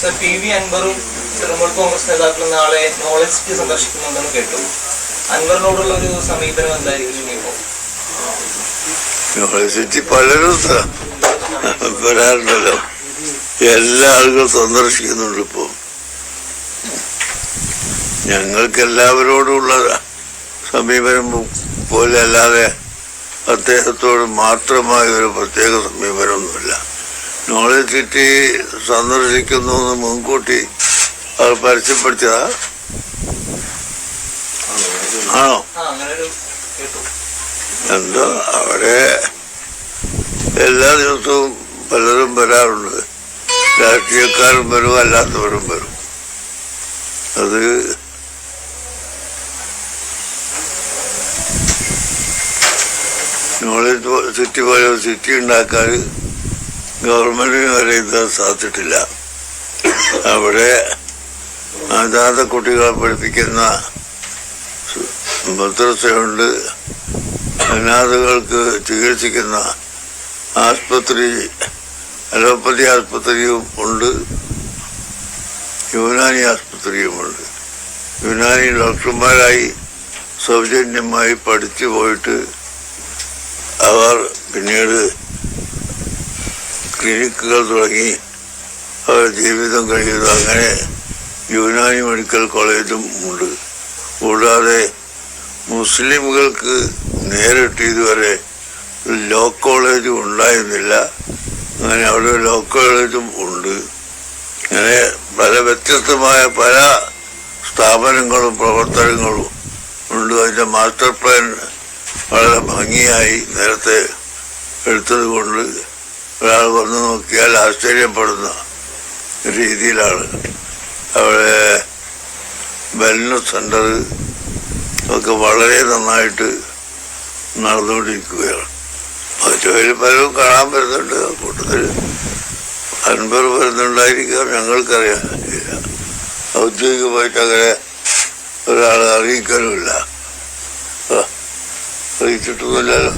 Sir P V അൻവറും തൃണമൂൽ കോൺഗ്രസ് നേതാക്കളും നാളെ നോളജ് സന്ദർശിക്കുന്നുണ്ടെന്ന് കേട്ടു. അൻവറിനോടുള്ള ഒരു സമീപനം എന്തായിരിക്കും ഇനിയിപ്പോ? പലരും വരാറുണ്ടല്ലോ. എല്ലാ ആളുകളും സന്ദർശിക്കുന്നുണ്ട് ഇപ്പോ. ഞങ്ങൾക്ക് എല്ലാവരോടുമുള്ള സമീപനം പോലെ അല്ലാതെ അദ്ദേഹത്തോട് മാത്രമായ ഒരു പ്രത്യേക സമീപനമൊന്നുമില്ല. നോളജ് സിറ്റി സന്ദർശിക്കുന്നു എന്ന് മുൻകൂട്ടി അവർ പരസ്യപ്പെടുത്തിയതാ ആണോ? എന്തോ അവിടെ എല്ലാ ദിവസവും പലരും വരാറുണ്ട്. രാഷ്ട്രീയക്കാരും വരും അല്ലാത്തവരും വരും. അത് നോളജ് സിറ്റി പോലെ സിറ്റി ഉണ്ടാക്കാൻ ഗവൺമെന്റിന് വരെ ഇത് സാധിച്ചിട്ടില്ല. അവിടെ അനാഥ കുട്ടികളെ പഠിപ്പിക്കുന്ന മദ്രസയുണ്ട്. അനാഥകൾക്ക് ചികിത്സിക്കുന്ന ആസ്പത്രി അലോപ്പതി ആസ്പത്രിയും ഉണ്ട്. യുനാനി ആസ്പത്രിയുമുണ്ട് യുനാനി ഡോക്ടർമാരായി സൗജന്യമായി പഠിച്ചു പോയിട്ട് അവർ പിന്നീട് ക്ലിനിക്കുകൾ തുടങ്ങി. അവർ ജീവിതം കഴിയുന്നു. അങ്ങനെ യുനാനി മെഡിക്കൽ കോളേജും ഉണ്ട്. കൂടാതെ മുസ്ലിമുകൾക്ക് നേരിട്ട് ഇതുവരെ ലോ കോളേജും ഉണ്ടായിരുന്നില്ല. അങ്ങനെ അവിടെ ലോ കോളേജും ഉണ്ട്. അങ്ങനെ പല വ്യത്യസ്തമായ പല സ്ഥാപനങ്ങളും പ്രവർത്തനങ്ങളും ഉണ്ട്. അതിന്റെ മാസ്റ്റർ പ്ലാൻ വളരെ ഭംഗിയായി നേരത്തെ എടുത്തത് കൊണ്ട് ഒരാൾ വന്നു നോക്കിയാൽ ആശ്ചര്യപ്പെടുന്ന രീതിയിലാണ്. അവിടെ വെൽനസ് സെന്റർ ഒക്കെ വളരെ നന്നായിട്ട് നടന്നുകൊണ്ടിരിക്കുകയാണ്. മറ്റൊരു പലരും കാണാൻ വരുന്നുണ്ട്. കൂട്ടത്തിൽ അൻപർ വരുന്നുണ്ടായിരിക്കാം ഞങ്ങൾക്കറിയാം ഇല്ല ഔദ്യോഗികമായിട്ട് അങ്ങനെ ഒരാളെ അറിയിക്കാനുമില്ല. അറിയിച്ചിട്ടൊന്നുമില്ലല്ലോ.